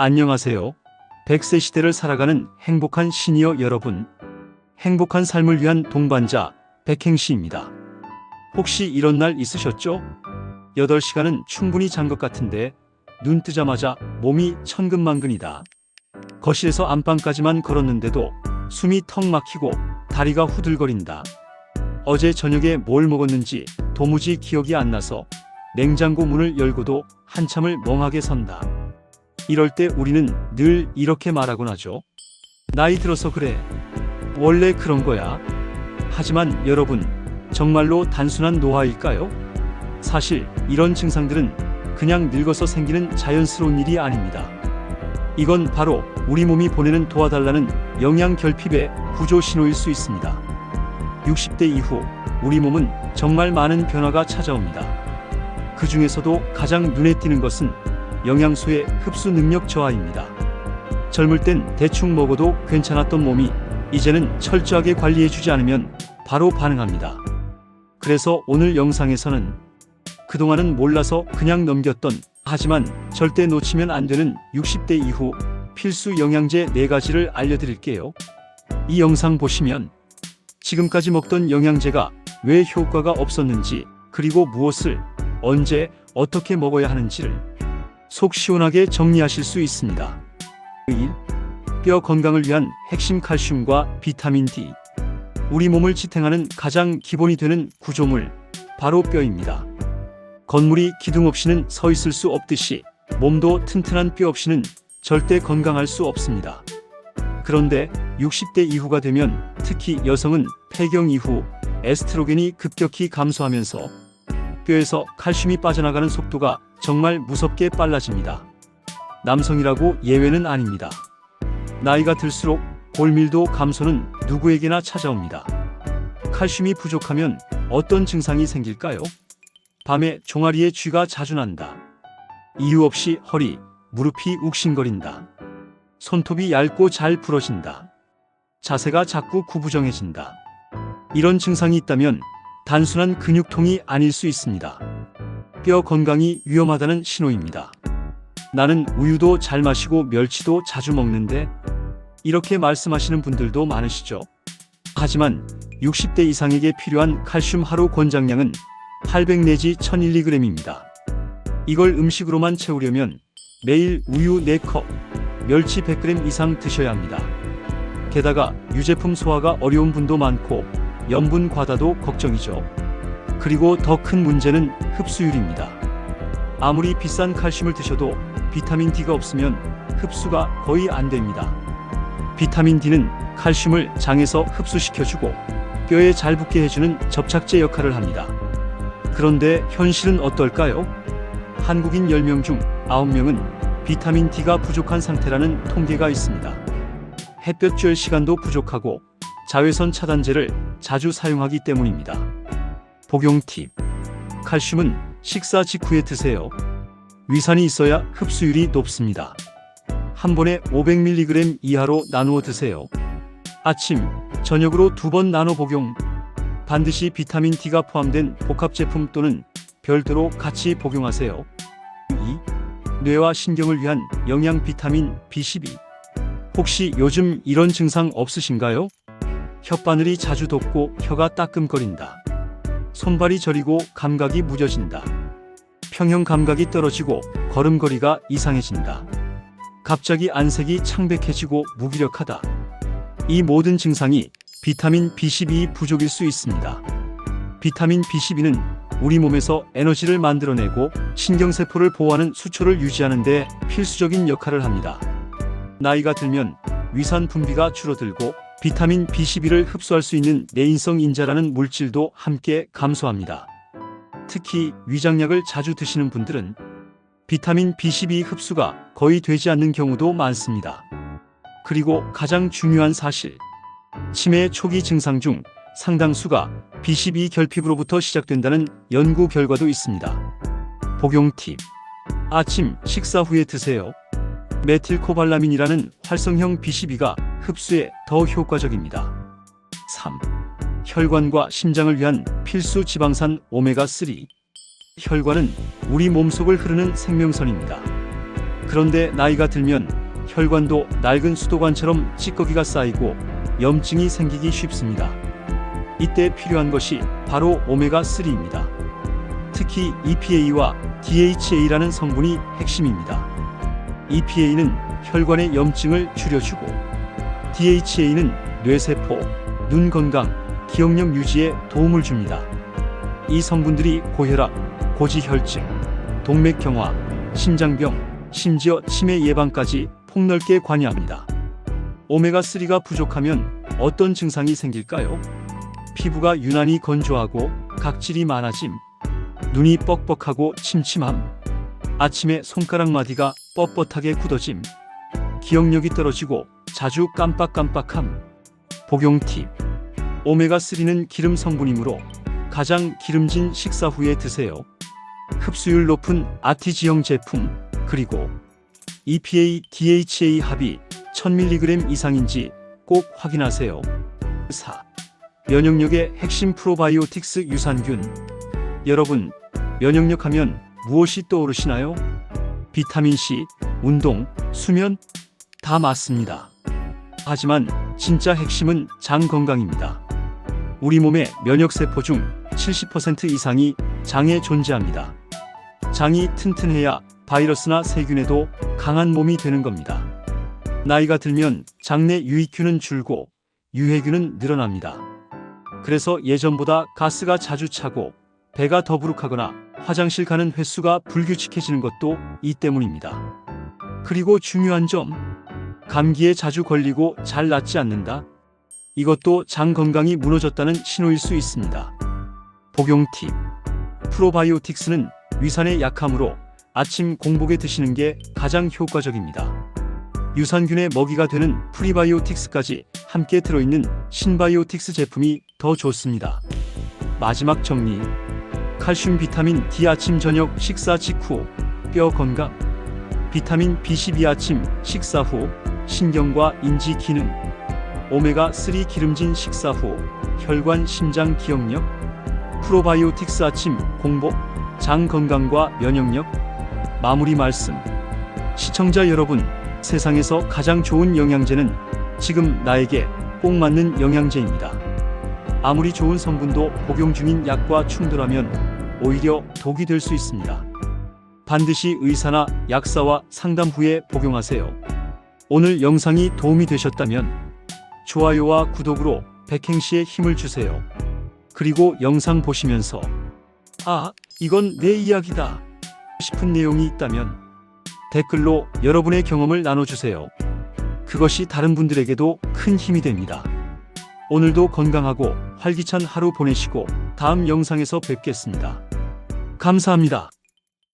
안녕하세요. 100세 시대를 살아가는 행복한 시니어 여러분. 행복한 삶을 위한 동반자 백행시입니다. 혹시 이런 날 있으셨죠? 8시간은 충분히 잔 것 같은데 눈 뜨자마자 몸이 천근만근이다. 거실에서 안방까지만 걸었는데도 숨이 턱 막히고 다리가 후들거린다. 어제 저녁에 뭘 먹었는지 도무지 기억이 안 나서 냉장고 문을 열고도 한참을 멍하게 선다. 이럴 때 우리는 늘 이렇게 말하곤 하죠. 나이 들어서 그래. 원래 그런 거야. 하지만 여러분, 정말로 단순한 노화일까요? 사실 이런 증상들은 그냥 늙어서 생기는 자연스러운 일이 아닙니다. 이건 바로 우리 몸이 보내는 도와달라는 영양 결핍의 구조 신호일 수 있습니다. 60대 이후 우리 몸은 정말 많은 변화가 찾아옵니다. 그 중에서도 가장 눈에 띄는 것은 영양소의 흡수 능력 저하입니다. 젊을 땐 대충 먹어도 괜찮았던 몸이 이제는 철저하게 관리해주지 않으면 바로 반응합니다. 그래서 오늘 영상에서는 그동안은 몰라서 그냥 넘겼던 하지만 절대 놓치면 안 되는 60대 이후 필수 영양제 4가지를 알려드릴게요. 이 영상 보시면 지금까지 먹던 영양제가 왜 효과가 없었는지 그리고 무엇을 언제 어떻게 먹어야 하는지를 속 시원하게 정리하실 수 있습니다. 1. 뼈 건강을 위한 핵심 칼슘과 비타민 D. 우리 몸을 지탱하는 가장 기본이 되는 구조물, 바로 뼈입니다. 건물이 기둥 없이는 서 있을 수 없듯이 몸도 튼튼한 뼈 없이는 절대 건강할 수 없습니다. 그런데 60대 이후가 되면 특히 여성은 폐경 이후 에스트로겐이 급격히 감소하면서 뼈에서 칼슘이 빠져나가는 속도가 정말 무섭게 빨라집니다. 남성이라고 예외는 아닙니다. 나이가 들수록 골밀도 감소는 누구에게나 찾아옵니다. 칼슘이 부족하면 어떤 증상이 생길까요? 밤에 종아리에 쥐가 자주 난다. 이유 없이 허리, 무릎이 욱신거린다. 손톱이 얇고 잘 부러진다. 자세가 자꾸 구부정해진다. 이런 증상이 있다면 단순한 근육통이 아닐 수 있습니다. 뼈 건강이 위험하다는 신호입니다. 나는 우유도 잘 마시고 멸치도 자주 먹는데 이렇게 말씀하시는 분들도 많으시죠. 하지만 60대 이상에게 필요한 칼슘 하루 권장량은 800 내지 1000mg입니다. 이걸 음식으로만 채우려면 매일 우유 4컵, 멸치 100g 이상 드셔야 합니다. 게다가 유제품 소화가 어려운 분도 많고 염분 과다도 걱정이죠. 그리고 더 큰 문제는 흡수율입니다. 아무리 비싼 칼슘을 드셔도 비타민 D가 없으면 흡수가 거의 안 됩니다. 비타민 D는 칼슘을 장에서 흡수시켜주고 뼈에 잘 붙게 해주는 접착제 역할을 합니다. 그런데 현실은 어떨까요? 한국인 10명 중 9명은 비타민 D가 부족한 상태라는 통계가 있습니다. 햇볕 쬐 시간도 부족하고 자외선 차단제를 자주 사용하기 때문입니다. 복용 팁. 칼슘은 식사 직후에 드세요. 위산이 있어야 흡수율이 높습니다. 한 번에 500mg 이하로 나누어 드세요. 아침, 저녁으로 두 번 나눠 복용. 반드시 비타민 D가 포함된 복합 제품 또는 별도로 같이 복용하세요. 2. 뇌와 신경을 위한 영양 비타민 B12. 혹시 요즘 이런 증상 없으신가요? 혓바늘이 자주 돋고 혀가 따끔거린다. 손발이 저리고 감각이 무뎌진다. 평형 감각이 떨어지고 걸음걸이가 이상해진다. 갑자기 안색이 창백해지고 무기력하다. 이 모든 증상이 비타민 B12 부족일 수 있습니다. 비타민 B12는 우리 몸에서 에너지를 만들어내고 신경세포를 보호하는 수초를 유지하는 데 필수적인 역할을 합니다. 나이가 들면 위산 분비가 줄어들고 비타민 B12를 흡수할 수 있는 내인성 인자라는 물질도 함께 감소합니다. 특히 위장약을 자주 드시는 분들은 비타민 B12 흡수가 거의 되지 않는 경우도 많습니다. 그리고 가장 중요한 사실. 치매 초기 증상 중 상당수가 B12 결핍으로부터 시작된다는 연구 결과도 있습니다. 복용 팁. 아침 식사 후에 드세요. 메틸코발라민이라는 활성형 B12가 흡수에 더 효과적입니다. 3. 혈관과 심장을 위한 필수 지방산 오메가3. 혈관은 우리 몸속을 흐르는 생명선입니다. 그런데 나이가 들면 혈관도 낡은 수도관처럼 찌꺼기가 쌓이고 염증이 생기기 쉽습니다. 이때 필요한 것이 바로 오메가3입니다. 특히 EPA와 DHA라는 성분이 핵심입니다. EPA는 혈관의 염증을 줄여주고 DHA는 뇌세포, 눈 건강, 기억력 유지에 도움을 줍니다. 이 성분들이 고혈압, 고지혈증, 동맥 경화, 심장병, 심지어 치매 예방까지 폭넓게 관여합니다. 오메가3가 부족하면 어떤 증상이 생길까요? 피부가 유난히 건조하고 각질이 많아짐, 눈이 뻑뻑하고 침침함, 아침에 손가락 마디가 뻣뻣하게 굳어짐, 기억력이 떨어지고 자주 깜빡깜빡함. 복용 팁. 오메가3는 기름 성분이므로 가장 기름진 식사 후에 드세요. 흡수율 높은 아티지형 제품, 그리고 EPA, DHA 합이 1000mg 이상인지 꼭 확인하세요. 4. 면역력의 핵심 프로바이오틱스 유산균. 여러분, 면역력 하면 무엇이 떠오르시나요? 비타민 C, 운동, 수면? 다 맞습니다. 하지만 진짜 핵심은 장 건강입니다. 우리 몸의 면역세포 중 70% 이상이 장에 존재합니다. 장이 튼튼해야 바이러스나 세균에도 강한 몸이 되는 겁니다. 나이가 들면 장내 유익균은 줄고 유해균은 늘어납니다. 그래서 예전보다 가스가 자주 차고 배가 더부룩하거나 화장실 가는 횟수가 불규칙해지는 것도 이 때문입니다. 그리고 중요한 점, 감기에 자주 걸리고 잘 낫지 않는다. 이것도 장 건강이 무너졌다는 신호일 수 있습니다. 복용 팁. 프로바이오틱스는 위산에 약하므로 아침 공복에 드시는 게 가장 효과적입니다. 유산균의 먹이가 되는 프리바이오틱스까지 함께 들어있는 신바이오틱스 제품이 더 좋습니다. 마지막 정리. 칼슘 비타민 D 아침 저녁 식사 직후 뼈 건강. 비타민 B12 아침 식사 후 신경과 인지 기능. 오메가 3 기름진 식사 후 혈관 심장 기억력. 프로바이오틱스 아침 공복 장 건강과 면역력. 마무리 말씀. 시청자 여러분, 세상에서 가장 좋은 영양제는 지금 나에게 꼭 맞는 영양제입니다. 아무리 좋은 성분도 복용 중인 약과 충돌하면 오히려 독이 될 수 있습니다. 반드시 의사나 약사와 상담 후에 복용하세요. 오늘 영상이 도움이 되셨다면 좋아요와 구독으로 백행시에 힘을 주세요. 그리고 영상 보시면서 아, 이건 내 이야기다 싶은 내용이 있다면 댓글로 여러분의 경험을 나눠주세요. 그것이 다른 분들에게도 큰 힘이 됩니다. 오늘도 건강하고 활기찬 하루 보내시고 다음 영상에서 뵙겠습니다. 감사합니다.